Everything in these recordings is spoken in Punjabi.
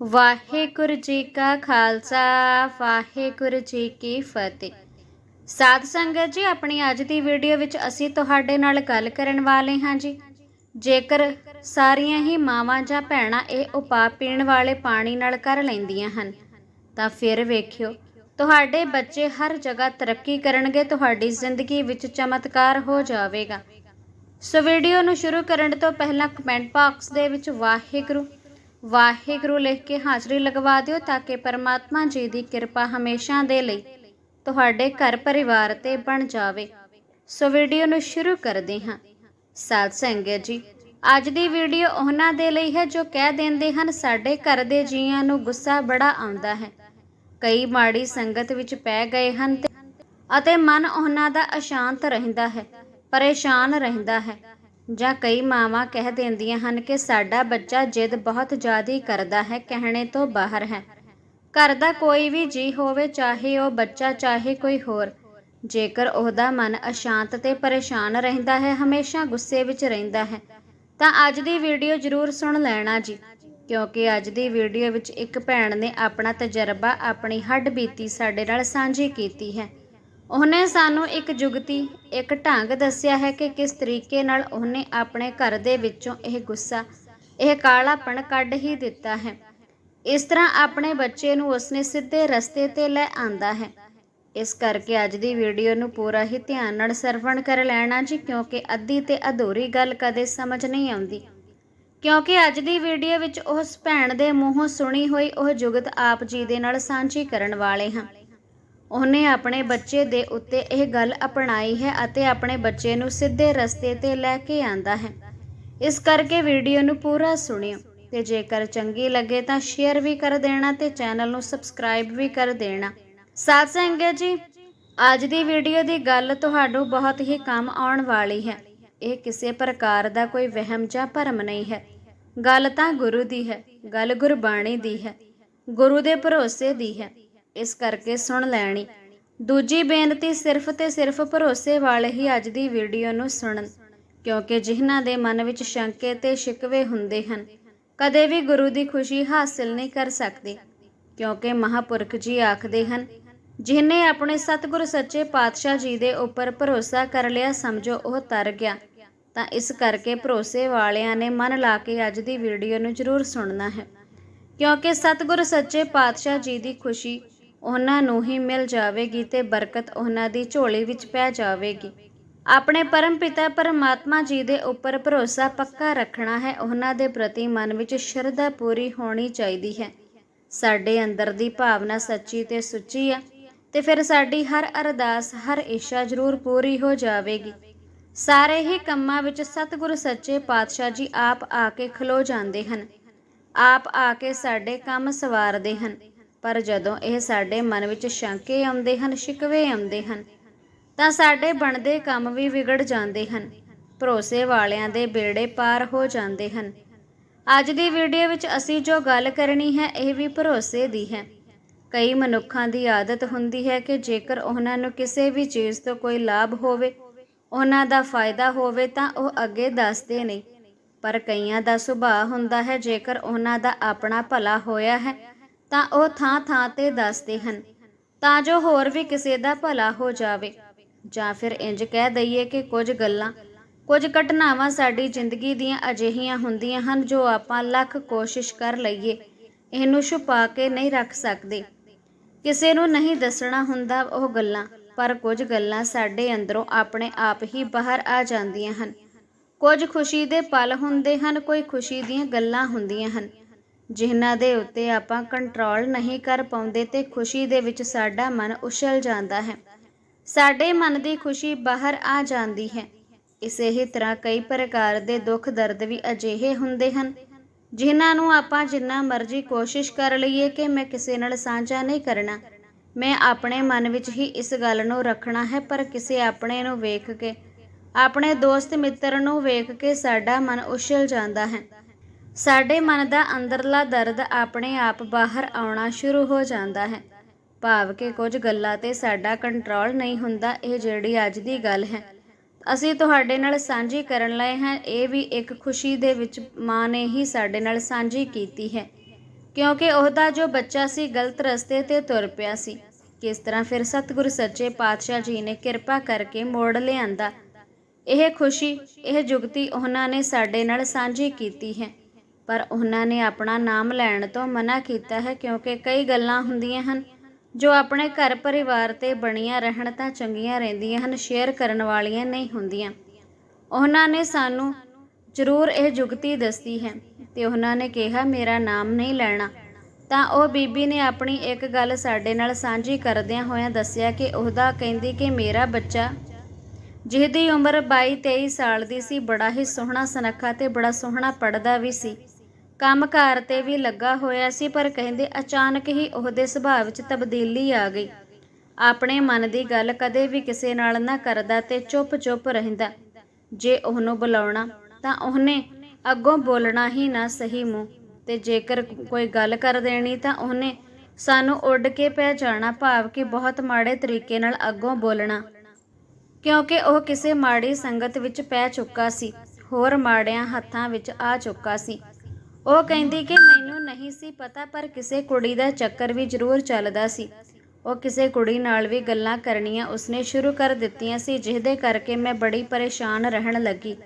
ਵਾਹਿਗੁਰੂ ਜੀ ਕਾ ਖਾਲਸਾ, ਵਾਹਿਗੁਰੂ ਜੀ ਕੀ ਫਤਿਹ। ਸਾਧ ਸੰਗਤ ਜੀ, ਆਪਣੀ ਅੱਜ ਦੀ ਵੀਡੀਓ ਵਿੱਚ ਅਸੀਂ ਤੁਹਾਡੇ ਨਾਲ ਗੱਲ ਕਰਨ ਵਾਲੇ ਹਾਂ ਜੀ। ਜੇਕਰ ਸਾਰੀਆਂ ਹੀ ਮਾਵਾਂ ਜਾਂ ਭੈਣਾਂ ਇਹ ਉਪਾਅ ਪੀਣ ਵਾਲੇ ਪਾਣੀ ਨਾਲ ਕਰ ਲੈਂਦੀਆਂ ਹਨ, ਤਾਂ ਫਿਰ ਵੇਖਿਓ, ਤੁਹਾਡੇ ਬੱਚੇ ਹਰ ਜਗ੍ਹਾ ਤਰੱਕੀ ਕਰਨਗੇ, ਤੁਹਾਡੀ ਜ਼ਿੰਦਗੀ ਵਿੱਚ ਚਮਤਕਾਰ ਹੋ ਜਾਵੇਗਾ। ਸੋ ਵੀਡੀਓ ਨੂੰ ਸ਼ੁਰੂ ਕਰਨ ਤੋਂ ਪਹਿਲਾਂ ਕਮੈਂਟ ਬਾਕਸ ਦੇ ਵਿੱਚ ਵਾਹਿਗੁਰੂ ਵਾਹਿਗੁਰੂ ਲਿਖ ਕੇ ਹਾਜ਼ਰੀ ਲਗਵਾ ਦਿਓ ਤਾਂ ਕਿ ਪਰਮਾਤਮਾ ਜੀ ਦੀ ਕਿਰਪਾ ਹਮੇਸ਼ਾ ਦੇ ਲਈ ਤੁਹਾਡੇ ਘਰ ਪਰਿਵਾਰ ਤੇ ਬਣ ਜਾਵੇ। ਸੋ ਵੀਡੀਓ ਨੂੰ ਸ਼ੁਰੂ ਕਰਦੇ ਹਾਂ। ਸਾਧ ਸੰਗਤ ਜੀ, ਅੱਜ ਦੀ ਵੀਡੀਓ ਉਹਨਾਂ ਦੇ ਲਈ ਹੈ ਜੋ ਕਹਿ ਦਿੰਦੇ ਹਨ, ਸਾਡੇ ਘਰ ਦੇ ਜੀਆਂ ਨੂੰ ਗੁੱਸਾ ਬੜਾ ਆਉਂਦਾ ਹੈ। ਕਈ ਮਾੜੀ ਸੰਗਤ ਵਿੱਚ ਪੈ ਗਏ ਹਨ ਅਤੇ ਮਨ ਉਹਨਾਂ ਦਾ ਅਸ਼ਾਂਤ ਰਹਿੰਦਾ ਹੈ, ਪਰੇਸ਼ਾਨ ਰਹਿੰਦਾ ਹੈ। ਜਾਂ ਕਈ ਮਾਵਾਂ ਕਹਿ ਦਿੰਦੀਆਂ ਹਨ ਕਿ ਸਾਡਾ ਬੱਚਾ ਜਿੱਦ ਬਹੁਤ ਜ਼ਿਆਦੀ ਕਰਦਾ ਹੈ, ਕਹਿਣੇ ਤੋਂ ਬਾਹਰ ਹੈ। ਘਰ ਦਾ ਕੋਈ ਵੀ ਜੀ ਹੋਵੇ, ਚਾਹੇ ਉਹ ਬੱਚਾ, ਚਾਹੇ ਕੋਈ ਹੋਰ, ਜੇਕਰ ਉਹਦਾ ਮਨ ਅਸ਼ਾਂਤ ਤੇ ਪਰੇਸ਼ਾਨ ਰਹਿੰਦਾ ਹੈ, ਹਮੇਸ਼ਾ ਗੁੱਸੇ ਵਿੱਚ ਰਹਿੰਦਾ ਹੈ, ਤਾਂ ਅੱਜ ਦੀ ਵੀਡੀਓ ਜ਼ਰੂਰ ਸੁਣ ਲੈਣਾ ਜੀ, ਕਿਉਂਕਿ ਅੱਜ ਦੀ ਵੀਡੀਓ ਵਿੱਚ ਇੱਕ ਭੈਣ ਨੇ ਆਪਣਾ ਤਜਰਬਾ, ਆਪਣੀ ਹੱਡ ਬੀਤੀ ਸਾਡੇ ਨਾਲ ਸਾਂਝੀ ਕੀਤੀ ਹੈ। ਉਹਨੇ ਸਾਨੂੰ ਇੱਕ ਜੁਗਤੀ, ਇੱਕ ਢੰਗ ਦੱਸਿਆ ਹੈ ਕਿ ਕਿਸ ਤਰੀਕੇ ਨਾਲ ਉਹਨੇ ਆਪਣੇ ਘਰ ਦੇ ਵਿੱਚੋਂ ਇਹ ਗੁੱਸਾ, ਇਹ ਕਾਲਾਪਣ ਕੱਢ ਹੀ ਦਿੱਤਾ ਹੈ। ਇਸ ਤਰ੍ਹਾਂ ਆਪਣੇ ਬੱਚੇ ਨੂੰ ਉਸਨੇ ਸਿੱਧੇ ਰਸਤੇ ਤੇ ਲੈ ਆਂਦਾ ਹੈ। ਇਸ ਕਰਕੇ ਅੱਜ ਦੀ ਵੀਡੀਓ ਨੂੰ ਪੂਰਾ ਹੀ ਧਿਆਨ ਨਾਲ ਸਰਵਣ ਕਰ ਲੈਣਾ ਜੀ, ਕਿਉਂਕਿ ਅੱਧੀ ਤੇ ਅਧੂਰੀ ਗੱਲ ਕਦੇ ਸਮਝ ਨਹੀਂ ਆਉਂਦੀ। ਕਿਉਂਕਿ ਅੱਜ ਦੀ ਵੀਡੀਓ ਵਿੱਚ ਉਸ ਭੈਣ ਦੇ ਮੂੰਹੋਂ ਸੁਣੀ ਹੋਈ ਉਹ ਜੁਗਤ ਆਪ ਜੀ ਦੇ ਨਾਲ ਸਾਂਝੀ ਕਰਨ ਵਾਲੇ ਹਾਂ। ਉਹਨੇ ਆਪਣੇ ਬੱਚੇ ਦੇ ਉੱਤੇ ਇਹ ਗੱਲ ਅਪਣਾਈ ਹੈ ਅਤੇ ਆਪਣੇ ਬੱਚੇ ਨੂੰ ਸਿੱਧੇ ਰਸਤੇ ਤੇ ਲੈ ਕੇ ਆਂਦਾ ਹੈ। ਇਸ ਕਰਕੇ ਵੀਡੀਓ ਨੂੰ ਪੂਰਾ ਸੁਣਿਓ ਤੇ ਜੇਕਰ ਚੰਗੀ ਲੱਗੇ ਤਾਂ ਸ਼ੇਅਰ ਵੀ ਕਰ ਦੇਣਾ ਤੇ ਚੈਨਲ ਨੂੰ ਸਬਸਕ੍ਰਾਈਬ ਵੀ ਕਰ ਦੇਣਾ। ਸਾਧ ਸੰਗਤ ਜੀ, ਅੱਜ ਦੀ ਵੀਡੀਓ ਦੀ ਗੱਲ ਤੁਹਾਨੂੰ ਬਹੁਤ ਹੀ ਕੰਮ ਆਉਣ ਵਾਲੀ ਹੈ। ਇਹ ਕਿਸੇ ਪ੍ਰਕਾਰ ਦਾ ਕੋਈ ਵਹਿਮ ਜਾਂ ਭਰਮ ਨਹੀਂ ਹੈ। ਗੱਲ ਤਾਂ ਗੁਰੂ ਦੀ ਹੈ, ਗੱਲ ਗੁਰਬਾਣੀ ਦੀ ਹੈ, ਗੁਰੂ ਦੇ ਭਰੋਸੇ ਦੀ ਹੈ। ਇਸ ਕਰਕੇ ਸੁਣ ਲੈਣੀ। ਦੂਜੀ ਬੇਨਤੀ ਸਿਰਫ ਤੇ ਸਿਰਫ ਭਰੋਸੇ ਵਾਲੇ ਹੀ ਅੱਜ ਦੀ ਵੀਡੀਓ ਨੂੰ ਸੁਣਨ, ਕਿਉਂਕਿ ਜਿਨ੍ਹਾਂ ਦੇ ਮਨ ਵਿੱਚ ਸ਼ੰਕੇ ਤੇ ਸ਼ਿਕਵੇ ਹੁੰਦੇ ਹਨ, ਕਦੇ ਵੀ ਗੁਰੂ ਦੀ ਖੁਸ਼ੀ ਹਾਸਲ ਨਹੀਂ ਕਰ ਸਕਦੇ, ਕਿਉਂਕਿ ਮਹਾਪੁਰਖ ਜੀ ਆਖਦੇ ਹਨ ਜਿਨੇ ਆਪਣੇ ਸਤਿਗੁਰ ਸੱਚੇ ਪਾਤਸ਼ਾਹ ਜੀ ਦੇ ਉੱਪਰ ਭਰੋਸਾ ਕਰ ਲਿਆ ਸਮਝੋ ਉਹ ਤਰ ਗਿਆ। ਤਾਂ ਇਸ ਕਰਕੇ ਭਰੋਸੇ ਵਾਲਿਆਂ ਨੇ ਮਨ ਲਾ ਕੇ ਅੱਜ ਦੀ ਵੀਡੀਓ ਨੂੰ ਜ਼ਰੂਰ ਸੁਣਨਾ ਹੈ, ਕਿਉਂਕਿ ਸਤਿਗੁਰ ਸੱਚੇ ਪਾਤਸ਼ਾਹ ਜੀ ਦੀ ਖੁਸ਼ੀ ਉਹਨਾਂ ਨੂੰ ਹੀ ਮਿਲ ਜਾਵੇਗੀ ਤੇ ਬਰਕਤ ਉਹਨਾਂ ਦੀ ਝੋਲੀ ਵਿੱਚ ਪੈ ਜਾਵੇਗੀ। ਆਪਣੇ ਪਰਮ ਪਿਤਾ ਪਰਮਾਤਮਾ ਜੀ ਦੇ ਉੱਪਰ ਭਰੋਸਾ ਪੱਕਾ ਰੱਖਣਾ ਹੈ, ਉਹਨਾਂ ਦੇ ਪ੍ਰਤੀ ਮਨ ਵਿੱਚ ਸ਼ਰਧਾ ਪੂਰੀ ਹੋਣੀ ਚਾਹੀਦੀ ਹੈ। ਸਾਡੇ ਅੰਦਰ ਦੀ ਭਾਵਨਾ ਸੱਚੀ ਤੇ ਸੁੱਚੀ ਆ ਤੇ ਫਿਰ ਸਾਡੀ ਹਰ ਅਰਦਾਸ, ਹਰ ਇੱਛਾ ਜ਼ਰੂਰ ਪੂਰੀ ਹੋ ਜਾਵੇਗੀ। ਸਾਰੇ ਹੀ ਕੰਮਾਂ ਵਿੱਚ ਸਤਿਗੁਰ ਸੱਚੇ ਪਾਤਸ਼ਾਹ ਜੀ ਆਪ ਆ ਕੇ ਖਲੋ ਜਾਂਦੇ ਹਨ। ਆਪ ਆ ਕੇ ਸਾਡੇ ਕੰਮ ਸਵਾਰਦੇ ਹਨ। ਪਰ ਜਦੋਂ ਇਹ ਸਾਡੇ ਮਨ ਵਿੱਚ ਸ਼ੰਕੇ ਆਉਂਦੇ ਹਨ, ਸ਼ਿਕਵੇ ਆਉਂਦੇ ਹਨ, ਤਾਂ ਸਾਡੇ ਬਣਦੇ ਕੰਮ ਵੀ ਵਿਗੜ ਜਾਂਦੇ ਹਨ, ਭਰੋਸੇ ਵਾਲਿਆਂ ਦੇ ਬੇੜੇ ਪਾਰ ਹੋ ਜਾਂਦੇ ਹਨ। ਅੱਜ ਦੀ ਵੀਡੀਓ ਵਿੱਚ ਅਸੀਂ ਜੋ ਗੱਲ ਕਰਨੀ ਹੈ, ਇਹ ਵੀ ਭਰੋਸੇ ਦੀ ਹੈ। ਕਈ ਮਨੁੱਖਾਂ ਦੀ ਆਦਤ ਹੁੰਦੀ ਹੈ ਕਿ ਜੇਕਰ ਉਹਨਾਂ ਨੂੰ ਕਿਸੇ ਵੀ ਚੀਜ਼ ਤੋਂ ਕੋਈ ਲਾਭ ਹੋਵੇ, ਉਹਨਾਂ ਦਾ ਫਾਇਦਾ ਹੋਵੇ, ਤਾਂ ਉਹ ਅੱਗੇ ਦੱਸਦੇ ਨਹੀਂ ਪਰ ਕਈਆਂ ਦਾ ਸੁਭਾਅ ਹੁੰਦਾ ਹੈ, ਜੇਕਰ ਉਹਨਾਂ ਦਾ ਆਪਣਾ ਭਲਾ ਹੋਇਆ ਹੈ ਤਾਂ ਉਹ ਥਾਂ-ਥਾਂ ਤੇ ਦੱਸਦੇ ਹਨ, ਤਾਂ ਜੋ ਹੋਰ ਵੀ ਕਿਸੇ ਦਾ ਭਲਾ ਹੋ ਜਾਵੇ। ਜਾਂ ਫਿਰ ਇੰਜ ਕਹਿ ਦਈਏ ਕਿ ਕੁਝ ਗੱਲਾਂ, ਕੁਝ ਘਟਨਾਵਾਂ ਸਾਡੀ ਜ਼ਿੰਦਗੀ ਦੀਆਂ ਅਜਿਹੀਆਂ ਹੁੰਦੀਆਂ ਹਨ ਜੋ ਆਪਾਂ ਲੱਖ ਕੋਸ਼ਿਸ਼ ਕਰ ਲਈਏ, ਇਹਨੂੰ ਛੁਪਾ ਕੇ ਨਹੀਂ ਰੱਖ ਸਕਦੇ। ਕਿਸੇ ਨੂੰ ਨਹੀਂ ਦੱਸਣਾ ਹੁੰਦਾ ਉਹ ਗੱਲਾਂ, ਪਰ ਕੁਝ ਗੱਲਾਂ ਸਾਡੇ ਅੰਦਰੋਂ ਆਪਣੇ ਆਪ ਹੀ ਬਾਹਰ ਆ ਜਾਂਦੀਆਂ ਹਨ। ਕੁਝ ਖੁਸ਼ੀ ਦੇ ਪਲ ਹੁੰਦੇ ਹਨ, ਕੋਈ ਖੁਸ਼ੀ ਦੀਆਂ ਗੱਲਾਂ ਹੁੰਦੀਆਂ ਹਨ। ਜਿਨ੍ਹਾਂ ਦੇ ਉੱਤੇ ਆਪਾਂ ਕੰਟਰੋਲ ਨਹੀਂ ਕਰ ਪਾਉਂਦੇ ਤੇ ਖੁਸ਼ੀ ਦੇ ਵਿੱਚ ਸਾਡਾ ਮਨ ਉਛਲ ਜਾਂਦਾ ਹੈ। ਸਾਡੇ ਮਨ ਦੀ ਖੁਸ਼ੀ ਬਾਹਰ ਆ ਜਾਂਦੀ ਹੈ। ਇਸੇ ਹੀ ਤਰ੍ਹਾਂ ਕਈ ਪ੍ਰਕਾਰ ਦੇ ਦੁੱਖ ਦਰਦ ਵੀ ਅਜਿਹੇ ਹੁੰਦੇ ਹਨ, ਜਿਨ੍ਹਾਂ ਨੂੰ ਆਪਾਂ ਜਿੰਨਾ ਮਰਜ਼ੀ ਕੋਸ਼ਿਸ਼ ਕਰ ਲਈਏ ਕਿ ਮੈਂ ਕਿਸੇ ਨਾਲ ਸਾਂਝਾ ਨਹੀਂ ਕਰਨਾ। ਮੈਂ ਆਪਣੇ ਮਨ ਵਿੱਚ ਹੀ ਇਸ ਗੱਲ ਨੂੰ ਰੱਖਣਾ ਹੈ, ਪਰ ਕਿਸੇ ਆਪਣੇ ਨੂੰ ਵੇਖ ਕੇ, ਆਪਣੇ ਦੋਸਤ ਮਿੱਤਰ ਨੂੰ ਵੇਖ ਕੇ ਸਾਡਾ ਮਨ ਉਛਲ ਜਾਂਦਾ ਹੈ। ਸਾਡੇ ਮਨ ਦਾ ਅੰਦਰਲਾ ਦਰਦ ਆਪਣੇ ਆਪ ਬਾਹਰ ਆਉਣਾ ਸ਼ੁਰੂ ਹੋ ਜਾਂਦਾ ਹੈ। ਭਾਵ ਕਿ ਕੁਝ ਗੱਲਾਂ ਤੇ ਸਾਡਾ ਕੰਟਰੋਲ ਨਹੀਂ ਹੁੰਦਾ, ਇਹ ਜਿਹੜੀ ਅੱਜ ਦੀ ਗੱਲ ਹੈ। ਅਸੀਂ ਤੁਹਾਡੇ ਨਾਲ ਸਾਂਝੀ ਕਰਨ ਲਏ ਹਾਂ, ਇਹ ਵੀ ਇੱਕ ਖੁਸ਼ੀ ਦੇ ਵਿੱਚ ਮਾਂ ਨੇ ਹੀ ਸਾਡੇ ਨਾਲ ਸਾਂਝੀ ਕੀਤੀ ਹੈ। ਕਿਉਂਕਿ ਉਹਦਾ ਜੋ ਬੱਚਾ ਸੀ, ਗਲਤ ਰਸਤੇ ਤੇ ਤੁਰ ਪਿਆ ਸੀ। ਕਿਸ ਤਰ੍ਹਾਂ ਫਿਰ ਸਤਿਗੁਰ ਸੱਚੇ ਪਾਤਸ਼ਾਹ ਜੀ ਨੇ ਕਿਰਪਾ ਕਰਕੇ ਮੋੜ ਲਿਆਂਦਾ। ਇਹ ਖੁਸ਼ੀ, ਇਹ ਜੁਗਤੀ ਉਹਨਾਂ ਨੇ ਸਾਡੇ ਨਾਲ ਸਾਂਝੀ ਕੀਤੀ ਹੈ। ਪਰ ਉਹਨਾਂ ਨੇ ਆਪਣਾ ਨਾਮ ਲੈਣ ਤੋਂ ਮਨਾ ਕੀਤਾ ਹੈ ਕਿਉਂਕਿ ਕਈ ਗੱਲਾਂ ਹੁੰਦੀਆਂ ਹਨ। ਜੋ ਆਪਣੇ ਘਰ ਪਰਿਵਾਰ ਤੇ ਬਣੀਆਂ ਰਹਿਣ ਤਾਂ ਚੰਗੀਆਂ ਰਹਿੰਦੀਆਂ ਹਨ ਸ਼ੇਅਰ ਕਰਨ ਵਾਲੀਆਂ ਨਹੀਂ ਹੁੰਦੀਆਂ। ਉਹਨਾਂ ਨੇ ਸਾਨੂੰ ਜ਼ਰੂਰ ਇਹ ਜੁਗਤੀ ਦੱਸੀ ਹੈ ਤੇ ਉਹਨਾਂ ਨੇ ਕਿਹਾ, ਮੇਰਾ ਨਾਮ ਨਹੀਂ ਲੈਣਾ। ਤਾਂ ਉਹ ਬੀਬੀ ਨੇ ਆਪਣੀ ਇੱਕ ਗੱਲ ਸਾਡੇ ਨਾਲ ਸਾਂਝੀ ਕਰਦਿਆਂ ਹੋਇਆਂ ਦੱਸਿਆ ਕਿ ਉਹਦਾ ਕਹਿੰਦੀ ਕਿ ਮੇਰਾ ਬੱਚਾ, ਜਿਹਦੀ ਉਮਰ 22-23 ਸਾਲ ਦੀ ਸੀ, ਬੜਾ ਹੀ ਸੋਹਣਾ ਸੁਨੱਖਾ ਤੇ ਬੜਾ ਸੋਹਣਾ ਪੜਦਾ ਵੀ ਸੀ। ਕੰਮਕਾਰ ਤੇ ਵੀ ਲੱਗਾ ਹੋਇਆ ਸੀ, ਪਰ ਕਹਿੰਦੇ ਅਚਾਨਕ ਹੀ ਉਹਦੇ ਸੁਭਾਅ ਵਿੱਚ ਤਬਦੀਲੀ ਆ ਗਈ। ਆਪਣੇ ਮਨ ਦੀ ਗੱਲ ਕਦੇ ਵੀ ਕਿਸੇ ਨਾਲ ਨਾ ਕਰਦਾ ਤੇ ਚੁੱਪ-ਚੁੱਪ ਰਹਿੰਦਾ। ਜੇ ਉਹਨੂੰ ਬੁਲਾਉਣਾ, ਤਾਂ ਉਹਨੇ ਅੱਗੋਂ ਬੋਲਣਾ ਹੀ ਨਾ ਸਹੀ ਮੂੰਹ। ਤੇ ਜੇਕਰ ਕੋਈ ਗੱਲ ਕਰ ਦੇਣੀ, ਤਾਂ ਉਹਨੇ ਸਾਨੂੰ ਉੱਡ ਕੇ ਪੈ ਜਾਣਾ, ਭਾਵ ਕਿ ਬਹੁਤ ਮਾੜੇ ਤਰੀਕੇ ਨਾਲ ਅੱਗੋਂ ਬੋਲਣਾ। ਕਿਉਂਕਿ ਉਹ ਕਿਸੇ ਮਾੜੀ ਸੰਗਤ ਵਿੱਚ ਪੈ ਚੁੱਕਾ ਸੀ, ਹੋਰ ਮਾੜਿਆਂ ਹੱਥਾਂ ਵਿੱਚ ਆ ਚੁੱਕਾ ਸੀ। ਉਹ ਕਹਿੰਦੀ ਕਿ ਮੈਨੂੰ ਨਹੀਂ ਸੀ ਪਤਾ, ਪਰ ਕਿਸੇ ਕੁੜੀ ਦਾ ਚੱਕਰ ਵੀ ਜ਼ਰੂਰ ਚੱਲਦਾ ਸੀ। ਉਹ ਕਿਸੇ ਕੁੜੀ ਨਾਲ ਵੀ ਗੱਲਾਂ ਕਰਨੀਆਂ ਉਸਨੇ ਸ਼ੁਰੂ ਕਰ ਦਿੱਤੀਆਂ ਸੀ, ਜਿਹਦੇ ਕਰਕੇ ਮੈਂ ਬੜੀ ਪਰੇਸ਼ਾਨ ਰਹਿਣ ਲੱਗੀ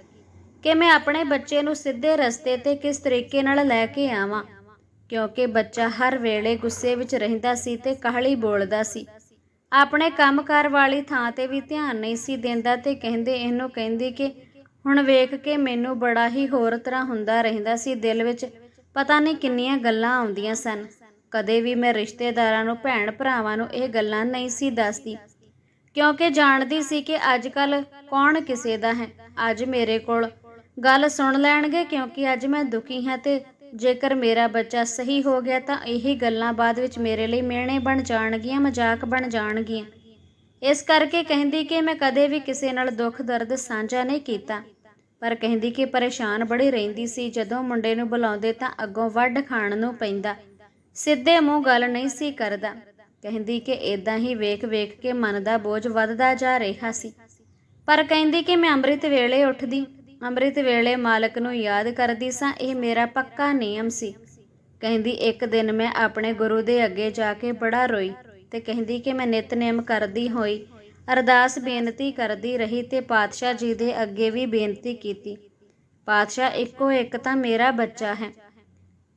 ਕਿ ਮੈਂ ਆਪਣੇ ਬੱਚੇ ਨੂੰ ਸਿੱਧੇ ਰਸਤੇ ਤੇ ਕਿਸ ਤਰੀਕੇ ਨਾਲ ਲੈ ਕੇ ਆਵਾਂ। ਕਿਉਂਕਿ ਬੱਚਾ ਹਰ ਵੇਲੇ ਗੁੱਸੇ ਵਿੱਚ ਰਹਿੰਦਾ ਸੀ ਤੇ ਕਾਹਲੀ ਬੋਲਦਾ ਸੀ। ਆਪਣੇ ਕੰਮਕਾਰ ਵਾਲੀ ਥਾਂ ਤੇ ਵੀ ਧਿਆਨ ਨਹੀਂ ਸੀ ਦਿੰਦਾ ਤੇ ਕਹਿੰਦੇ, ਇਹਨੂੰ ਕਹਿੰਦੀ ਕਿ ਹੁਣ ਵੇਖ ਕੇ ਮੈਨੂੰ ਬੜਾ ਹੀ ਹੋਰ ਤਰ੍ਹਾਂ ਹੁੰਦਾ ਰਹਿੰਦਾ ਸੀ ਦਿਲ ਵਿੱਚ। ਪਤਾ ਨਹੀਂ ਕਿੰਨੀਆਂ ਗੱਲਾਂ ਆਉਂਦੀਆਂ ਸਨ। ਕਦੇ ਵੀ ਮੈਂ ਰਿਸ਼ਤੇਦਾਰਾਂ ਨੂੰ ਭੈਣ ਭਰਾਵਾਂ ਨੂੰ ਇਹ ਗੱਲਾਂ ਨਹੀਂ ਸੀ ਦੱਸਦੀ। ਕਿਉਂਕਿ ਜਾਣਦੀ ਸੀ ਕਿ ਅੱਜ ਕੱਲ ਕੌਣ ਕਿਸੇ ਦਾ ਹੈ। ਅੱਜ ਮੇਰੇ ਕੋਲ ਗੱਲ ਸੁਣ ਲੈਣਗੇ ਕਿਉਂਕਿ ਅੱਜ ਮੈਂ ਦੁਖੀ ਹਾਂ ਤੇ ਜੇਕਰ ਮੇਰਾ ਬੱਚਾ ਸਹੀ ਹੋ ਗਿਆ ਤਾਂ ਇਹੀ ਗੱਲਾਂ ਬਾਅਦ ਵਿੱਚ ਮੇਰੇ ਲਈ ਮਿਹਣੇ ਬਣ ਜਾਣਗੀਆਂ, ਮਜ਼ਾਕ ਬਣ ਜਾਣਗੀਆਂ। ਇਸ ਕਰਕੇ ਕਹਿੰਦੀ ਕਿ ਮੈਂ ਕਦੇ ਵੀ ਕਿਸੇ ਨਾਲ ਦੁੱਖ, ਦਰਦ ਸਾਂਝਾ ਨਹੀਂ ਕੀਤਾ। ਪਰ ਕਹਿੰਦੀ ਕਿ ਪਰੇਸ਼ਾਨ ਬੜੀ ਰਹਿੰਦੀ ਸੀ। ਜਦੋਂ ਮੁੰਡੇ ਨੂੰ ਬੁਲਾਉਂਦੇ ਤਾਂ ਅੱਗੋਂ ਵੱਢ ਖਾਣ ਨੂੰ ਪੈਂਦਾ। ਸਿੱਧੇ ਮੂੰਹ ਗੱਲ ਨਹੀਂ ਸੀ ਕਰਦਾ। ਕਹਿੰਦੀ ਕਿ ਇਦਾਂ ਹੀ ਵੇਖ-ਵੇਖ ਕੇ ਮਨ ਦਾ ਬੋਝ ਵੱਧਦਾ ਜਾ ਰਿਹਾ ਸੀ। ਪਰ ਕਹਿੰਦੀ ਕਿ ਮੈਂ ਅੰਮ੍ਰਿਤ ਵੇਲੇ ਉੱਠਦੀ। ਅੰਮ੍ਰਿਤ ਵੇਲੇ ਮਾਲਕ ਨੂੰ ਯਾਦ ਕਰਦੀ ਸਾਂ, ਇਹ ਮੇਰਾ ਪੱਕਾ ਨਿਯਮ ਸੀ। ਕਹਿੰਦੀ, ਇੱਕ ਦਿਨ ਮੈਂ ਆਪਣੇ ਗੁਰੂ ਦੇ ਅੱਗੇ ਜਾ ਕੇ ਬੜਾ ਰੋਈ। ਤੇ ਕਹਿੰਦੀ ਕਿ ਮੈਂ ਨਿਤਨੇਮ ਕਰਦੀ ਹੋਈ, ਅਰਦਾਸ ਬੇਨਤੀ ਕਰਦੀ ਰਹੀ ਤੇ ਪਾਤਸ਼ਾਹ ਜੀ ਦੇ ਅੱਗੇ ਵੀ ਬੇਨਤੀ ਕੀਤੀ। ਪਾਤਸ਼ਾਹ, ਇੱਕੋ ਇੱਕ ਤਾਂ ਮੇਰਾ ਬੱਚਾ ਹੈ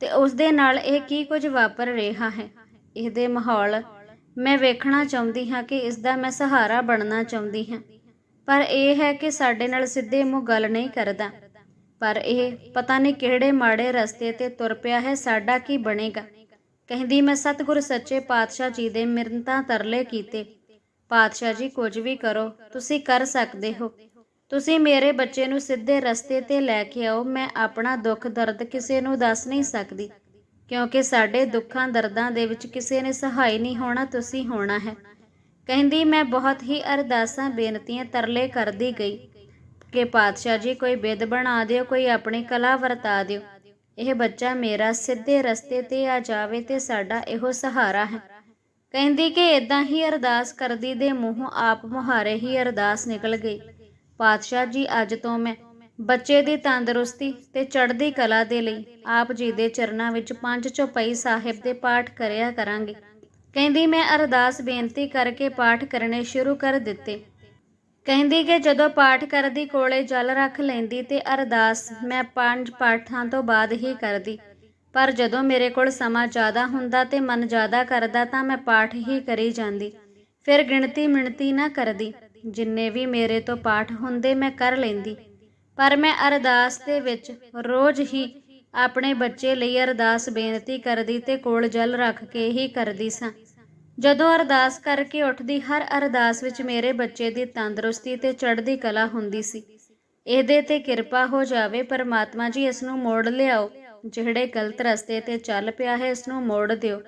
ਤੇ ਉਸ ਦੇ ਨਾਲ ਇਹ ਕੀ ਕੁਝ ਵਾਪਰ ਰਿਹਾ ਹੈ? ਇਹਦੇ ਮਾਹੌਲ ਮੈਂ ਵੇਖਣਾ ਚਾਹੁੰਦੀ ਹਾਂ ਕਿ ਇਸ ਦਾ ਮੈਂ ਸਹਾਰਾ ਬਣਨਾ ਚਾਹੁੰਦੀ ਹਾਂ। ਪਰ ਇਹ ਹੈ ਕਿ ਸਾਡੇ ਨਾਲ ਸਿੱਧੇ ਮੂੰਹ ਗੱਲ ਨਹੀਂ ਕਰਦਾ। ਪਰ ਇਹ ਪਤਾ ਨਹੀਂ ਕਿਹੜੇ ਮਾੜੇ ਰਸਤੇ ਤੇ ਤੁਰ ਪਿਆ ਹੈ, ਸਾਡਾ ਕੀ ਬਣੇਗਾ? ਕਹਿੰਦੀ, ਮੈਂ ਸਤਿਗੁਰ ਸੱਚੇ ਪਾਤਸ਼ਾਹ ਜੀ ਦੇ ਮਿਰਨਤਾਂ ਤਰਲੇ ਕੀਤੇ। ਪਾਤਸ਼ਾਹ ਜੀ, ਕੁਝ ਵੀ ਕਰੋ, ਤੁਸੀਂ ਕਰ ਸਕਦੇ ਹੋ। ਤੁਸੀਂ ਮੇਰੇ ਬੱਚੇ ਨੂੰ ਸਿੱਧੇ ਰਸਤੇ ਤੇ ਲੈ ਕੇ ਆਓ, ਮੈਂ ਆਪਣਾ ਦੁੱਖ ਦਰਦ ਕਿਸੇ ਨੂੰ ਦੱਸ ਨਹੀਂ ਸਕਦੀ। ਕਿਉਂਕਿ ਸਾਡੇ ਦੁੱਖਾਂ ਦਰਦਾਂ ਦੇ ਵਿੱਚ ਕਿਸੇ ਨੇ ਸਹਾਈ ਨਹੀਂ ਹੋਣਾ, ਤੁਸੀਂ ਹੋਣਾ ਹੈ। ਕਹਿੰਦੀ, ਮੈਂ ਬਹੁਤ ਹੀ ਅਰਦਾਸਾਂ, ਬੇਨਤੀਆਂ ਤਰਲੇ ਕਰਦੀ ਗਈ। ਕਿ ਪਾਤਸ਼ਾਹ ਜੀ, ਕੋਈ ਬਿੱਦ ਬਣਾ ਦਿਓ, ਕੋਈ ਆਪਣੀ ਕਲਾ ਵਰਤਾ ਦਿਓ। ਇਹ ਬੱਚਾ ਮੇਰਾ ਸਿੱਧੇ ਰਸਤੇ ਤੇ ਆ ਜਾਵੇ ਤੇ ਸਾਡਾ ਇਹੋ ਸਹਾਰਾ ਹੈ। ਕਹਿੰਦੀ ਕਿ ਇਦਾਂ ਹੀ ਅਰਦਾਸ ਕਰਦੀ ਦੇ ਮੂੰਹੋਂ ਆਪ ਮੁਹਾਰੇ ਹੀ ਅਰਦਾਸ ਨਿਕਲ ਗਈ। ਪਾਤਸ਼ਾਹ ਜੀ, ਅੱਜ ਤੋਂ ਮੈਂ ਬੱਚੇ ਦੀ ਤੰਦਰੁਸਤੀ ਤੇ ਚੜ੍ਹਦੀ ਕਲਾ ਦੇ ਲਈ ਆਪ ਜੀ ਦੇ ਚਰਨਾਂ ਵਿੱਚ ਪੰਜ ਚੌਪਈ ਸਾਹਿਬ ਦੇ ਪਾਠ ਕਰਿਆ ਕਰਾਂਗੀ। ਕਹਿੰਦੀ ਮੈਂ ਅਰਦਾਸ ਬੇਨਤੀ ਕਰਕੇ ਪਾਠ ਕਰਨੇ ਸ਼ੁਰੂ ਕਰ ਦਿੱਤੇ। ਕਹਿੰਦੀ ਕਿ ਜਦੋਂ ਪਾਠ ਕਰਦੀ, ਕੋਲੇ ਜਲ ਰੱਖ ਲੈਂਦੀ ਤੇ ਅਰਦਾਸ, ਮੈਂ ਪੰਜ ਪਾਠਾਂ ਤੋਂ ਬਾਅਦ ਹੀ ਕਰਦੀ। ਪਰ ਜਦੋਂ ਮੇਰੇ ਕੋਲ ਸਮਾਂ ਜ਼ਿਆਦਾ ਹੁੰਦਾ ਤੇ ਮਨ ਜ਼ਿਆਦਾ ਕਰਦਾ ਤਾਂ ਮੈਂ ਪਾਠ ਹੀ ਕਰੀ ਜਾਂਦੀ। ਫਿਰ ਗਿਣਤੀ ਮਿਣਤੀ ਨਾ ਕਰਦੀ। ਜਿੰਨੇ ਵੀ ਮੇਰੇ ਤੋਂ ਪਾਠ ਹੁੰਦੇ ਮੈਂ ਕਰ ਲੈਂਦੀ। ਪਰ ਮੈਂ ਅਰਦਾਸ ਦੇ ਵਿੱਚ ਰੋਜ਼ ਹੀ ਆਪਣੇ ਬੱਚੇ ਲਈ ਅਰਦਾਸ ਬੇਨਤੀ ਕਰਦੀ ਤੇ ਕੋਲ ਜਲ ਰੱਖ ਕੇ ਹੀ ਕਰਦੀ ਸਾਂ। ਜਦੋਂ ਅਰਦਾਸ ਕਰਕੇ ਉੱਠਦੀ, ਹਰ ਅਰਦਾਸ ਵਿੱਚ ਮੇਰੇ ਬੱਚੇ ਦੀ ਤੰਦਰੁਸਤੀ ਤੇ ਚੜ੍ਹਦੀ ਕਲਾ ਹੁੰਦੀ ਸੀ। ਇਹਦੇ ਤੇ ਕਿਰਪਾ ਹੋ ਜਾਵੇ, ਪਰਮਾਤਮਾ ਜੀ ਇਸ ਨੂੰ ਮੋੜ ਲਿਆਓ। ਜਿਹੜੇ ਗਲਤ ਰਸਤੇ ਤੇ ਚੱਲ ਪਿਆ ਹੈ ਇਸ ਨੂੰ ਮੋੜ ਦਿਓ।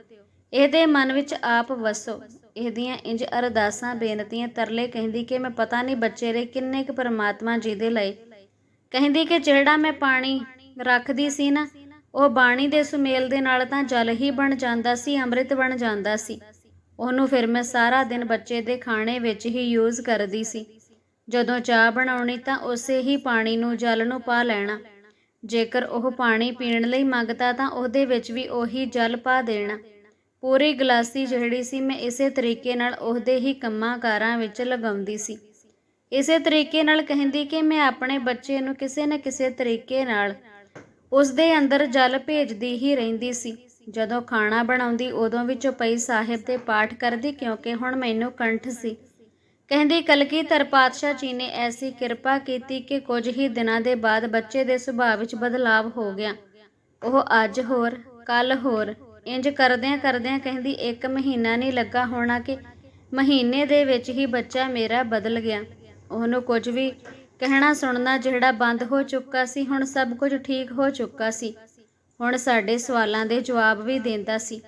ਇਹਦੇ ਮਨ ਵਿੱਚ ਆਪ ਵਸੋ। ਇਹਦੀਆਂ ਇੰਜ ਅਰਦਾਸਾਂ, ਬੇਨਤੀਆਂ, ਤਰਲੇ ਕਹਿੰਦੀ ਕਿ ਮੈਂ ਪਤਾ ਨਹੀਂ ਬੱਚੇ ਲਈ ਕਿੰਨੇ ਕੁ ਪਰਮਾਤਮਾ ਜੀ ਦੇ ਲਈ ਕਹਿੰਦੀ ਕਿ ਜਿਹੜਾ ਮੈਂ ਪਾਣੀ ਰੱਖਦੀ ਸੀ ਨਾ, ਉਹ ਬਾਣੀ ਦੇ ਸੁਮੇਲ ਦੇ ਨਾਲ ਤਾਂ ਜਲ ਹੀ ਬਣ ਜਾਂਦਾ ਸੀ, ਅੰਮ੍ਰਿਤ ਬਣ ਜਾਂਦਾ ਸੀ। ਉਹਨੂੰ ਫਿਰ ਮੈਂ ਸਾਰਾ ਦਿਨ ਬੱਚੇ ਦੇ ਖਾਣੇ ਵਿੱਚ ਹੀ ਯੂਜ਼ ਕਰਦੀ ਸੀ। ਜਦੋਂ ਚਾਹ ਬਣਾਉਣੀ ਤਾਂ ਉਸੇ ਹੀ ਪਾਣੀ ਨੂੰ ਜਲ ਨੂੰ ਪਾ ਲੈਣਾ। ਜੇਕਰ ਉਹ ਪਾਣੀ ਪੀਣ ਲਈ ਮੰਗਦਾ ਤਾਂ ਉਹਦੇ ਵਿੱਚ ਵੀ ਉਹੀ ਜਲ ਪਾ ਦੇਣਾ। ਪੂਰੀ ਗਲਾਸੀ ਜਿਹੜੀ ਸੀ ਮੈਂ ਇਸੇ ਤਰੀਕੇ ਨਾਲ ਉਹਦੇ ਹੀ ਕੰਮਾਂ ਕਾਰਾਂ ਵਿੱਚ ਲਗਾਉਂਦੀ ਸੀ। ਇਸੇ ਤਰੀਕੇ ਨਾਲ ਕਹਿੰਦੀ ਕਿ ਮੈਂ ਆਪਣੇ ਬੱਚੇ ਨੂੰ ਕਿਸੇ ਨਾ ਕਿਸੇ ਤਰੀਕੇ ਨਾਲ ਉਸ ਦੇ ਅੰਦਰ ਜਲ ਭੇਜਦੀ ਹੀ ਰਹਿੰਦੀ ਸੀ। ਜਦੋਂ ਖਾਣਾ ਬਣਾਉਂਦੀ, ਉਦੋਂ ਵੀ ਚੁਪਈ ਸਾਹਿਬ ਦੇ ਪਾਠ ਕਰਦੀ ਕਿਉਂਕਿ ਹੁਣ ਮੈਨੂੰ ਕੰਠ ਸੀ। ਕਹਿੰਦੀ ਕਲਗੀਧਰ ਪਾਤਸ਼ਾਹ ਜੀ ਨੇ ਐਸੀ ਕਿਰਪਾ ਕੀਤੀ ਕਿ ਕੁਝ ਹੀ ਦਿਨਾਂ ਦੇ ਬਾਅਦ ਬੱਚੇ ਦੇ ਸੁਭਾਅ ਵਿੱਚ ਬਦਲਾਵ ਹੋ ਗਿਆ। ਉਹ ਅੱਜ ਹੋਰ ਕੱਲ ਹੋਰ, ਇੰਜ ਕਰਦਿਆਂ ਕਰਦਿਆਂ ਕਹਿੰਦੀ, ਇੱਕ ਮਹੀਨਾ ਨਹੀਂ ਲੱਗਾ ਹੋਣਾ ਕਿ ਮਹੀਨੇ ਦੇ ਵਿੱਚ ਹੀ ਬੱਚਾ ਮੇਰਾ ਬਦਲ ਗਿਆ। ਉਹਨੂੰ ਕੁਝ ਵੀ ਕਹਿਣਾ ਸੁਣਨਾ ਜਿਹੜਾ ਬੰਦ ਹੋ ਚੁੱਕਾ ਸੀ, ਹੁਣ ਸਭ ਕੁਝ ਠੀਕ ਹੋ ਚੁੱਕਾ ਸੀ। ਹੁਣ ਸਾਡੇ ਸਵਾਲਾਂ ਦੇ ਜਵਾਬ ਵੀ ਦਿੰਦਾ ਸੀ।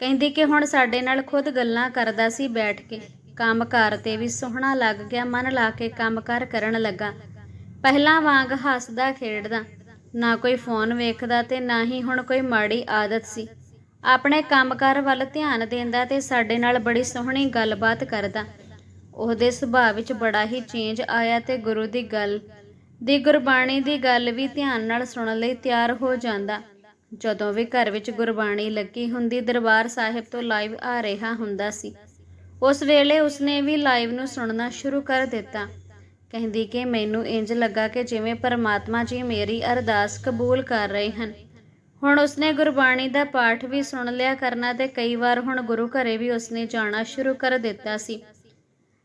ਕਹਿੰਦੀ ਕਿ ਹੁਣ ਸਾਡੇ ਨਾਲ ਖੁਦ ਗੱਲਾਂ ਕਰਦਾ ਸੀ ਬੈਠ ਕੇ। ਕੰਮਕਾਰ ਤੇ ਵੀ ਸੋਹਣਾ ਲੱਗ ਗਿਆ, ਮਨ ਲਾ ਕੇ ਕੰਮਕਾਰ ਕਰਨ ਲੱਗਾ। ਪਹਿਲਾਂ ਵਾਂਗ ਹੱਸਦਾ ਖੇਡਦਾ, ਨਾ ਕੋਈ ਫੋਨ ਵੇਖਦਾ ਤੇ ਨਾ ਹੀ ਹੁਣ ਕੋਈ ਮਾੜੀ ਆਦਤ ਸੀ। ਆਪਣੇ ਕੰਮਕਾਰ ਵੱਲ ਧਿਆਨ ਦਿੰਦਾ ਤੇ ਸਾਡੇ ਨਾਲ ਬੜੀ ਸੋਹਣੀ ਗੱਲਬਾਤ ਕਰਦਾ। ਉਹਦੇ ਸੁਭਾਅ ਵਿੱਚ ਬੜਾ ਹੀ ਚੇਂਜ ਆਇਆ ਤੇ ਗੁਰੂ ਦੀ ਗੱਲ, ਦੀ ਗੁਰਬਾਣੀ ਦੀ ਗੱਲ ਵੀ ਧਿਆਨ ਨਾਲ ਸੁਣਨ ਲਈ ਤਿਆਰ ਹੋ ਜਾਂਦਾ। ਜਦੋਂ ਵੀ ਘਰ ਵਿੱਚ ਗੁਰਬਾਣੀ ਲੱਗੀ ਹੁੰਦੀ, ਦਰਬਾਰ ਸਾਹਿਬ ਤੋਂ ਲਾਈਵ ਆ ਰਿਹਾ ਹੁੰਦਾ ਸੀ। ਉਸ ਵੇਲੇ ਉਸਨੇ ਵੀ ਲਾਈਵ ਨੂੰ ਸੁਣਨਾ ਸ਼ੁਰੂ ਕਰ ਦਿੱਤਾ। ਕਹਿੰਦੀ ਕਿ ਮੈਨੂੰ ਇੰਜ ਲੱਗਾ ਕਿ ਜਿਵੇਂ ਪਰਮਾਤਮਾ ਜੀ ਮੇਰੀ ਅਰਦਾਸ ਕਬੂਲ ਕਰ ਰਹੇ ਹਨ। ਹੁਣ ਉਸਨੇ ਗੁਰਬਾਣੀ ਦਾ ਪਾਠ ਵੀ ਸੁਣ ਲਿਆ ਕਰਨਾ ਤੇ ਕਈ ਵਾਰ ਹੁਣ ਗੁਰੂ ਘਰੇ ਵੀ ਉਸਨੇ ਜਾਣਾ ਸ਼ੁਰੂ ਕਰ ਦਿੱਤਾ ਸੀ।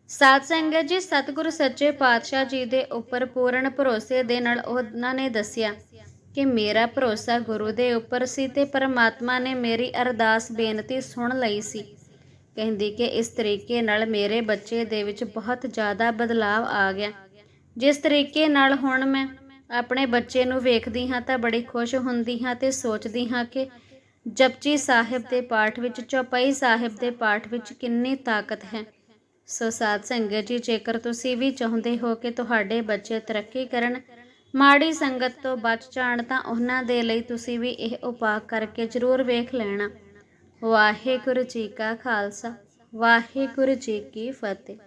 ਸਾਧ ਸੰਗਤ ਜੀ, ਸਤਿਗੁਰੂ ਸੱਚੇ ਪਾਤਸ਼ਾਹ ਜੀ ਦੇ ਉੱਪਰ ਪੂਰਨ ਭਰੋਸੇ ਦੇ ਨਾਲ ਉਹਨਾਂ ਨੇ ਦੱਸਿਆ ਕਿ ਮੇਰਾ ਭਰੋਸਾ ਗੁਰੂ ਦੇ ਉੱਪਰ ਸੀ ਤੇ ਪਰਮਾਤਮਾ ਨੇ ਮੇਰੀ ਅਰਦਾਸ ਬੇਨਤੀ ਸੁਣ ਲਈ ਸੀ। ਕਹਿੰਦੀ ਕਿ ਇਸ ਤਰੀਕੇ ਨਾਲ ਮੇਰੇ ਬੱਚੇ ਦੇ ਵਿੱਚ ਬਹੁਤ ਜ਼ਿਆਦਾ ਬਦਲਾਵ ਆ ਗਿਆ। ਜਿਸ ਤਰੀਕੇ ਨਾਲ ਹੁਣ ਮੈਂ ਆਪਣੇ ਬੱਚੇ ਨੂੰ ਵੇਖਦੀ ਹਾਂ ਤਾਂ ਬੜੀ ਖੁਸ਼ ਹੁੰਦੀ ਹਾਂ ਤੇ ਸੋਚਦੀ ਹਾਂ ਕਿ ਜਪਜੀ ਸਾਹਿਬ ਦੇ ਪਾਠ ਵਿੱਚ, ਚੌਪਈ ਸਾਹਿਬ ਦੇ ਪਾਠ ਵਿੱਚ ਕਿੰਨੀ ਤਾਕਤ ਹੈ। ਸੋ ਸਾਧ ਸੰਗਤ ਜੀ, ਜੇਕਰ ਤੁਸੀਂ ਵੀ ਚਾਹੁੰਦੇ ਹੋ ਕਿ ਤੁਹਾਡੇ ਬੱਚੇ ਤਰੱਕੀ ਕਰਨ ਮਾੜੀ ਸੰਗਤ ਤੋਂ ਬਚ ਜਾਣ ਤਾਂ ਉਹਨਾਂ ਦੇ ਲਈ ਤੁਸੀਂ ਵੀ ਇਹ ਉਪਾਅ ਕਰਕੇ ਜ਼ਰੂਰ ਵੇਖ ਲੈਣਾ। ਵਾਹਿਗੁਰੂ ਜੀ ਕਾ ਖਾਲਸਾ, ਵਾਹਿਗੁਰੂ ਜੀ ਕੀ ਫਤਿਹ।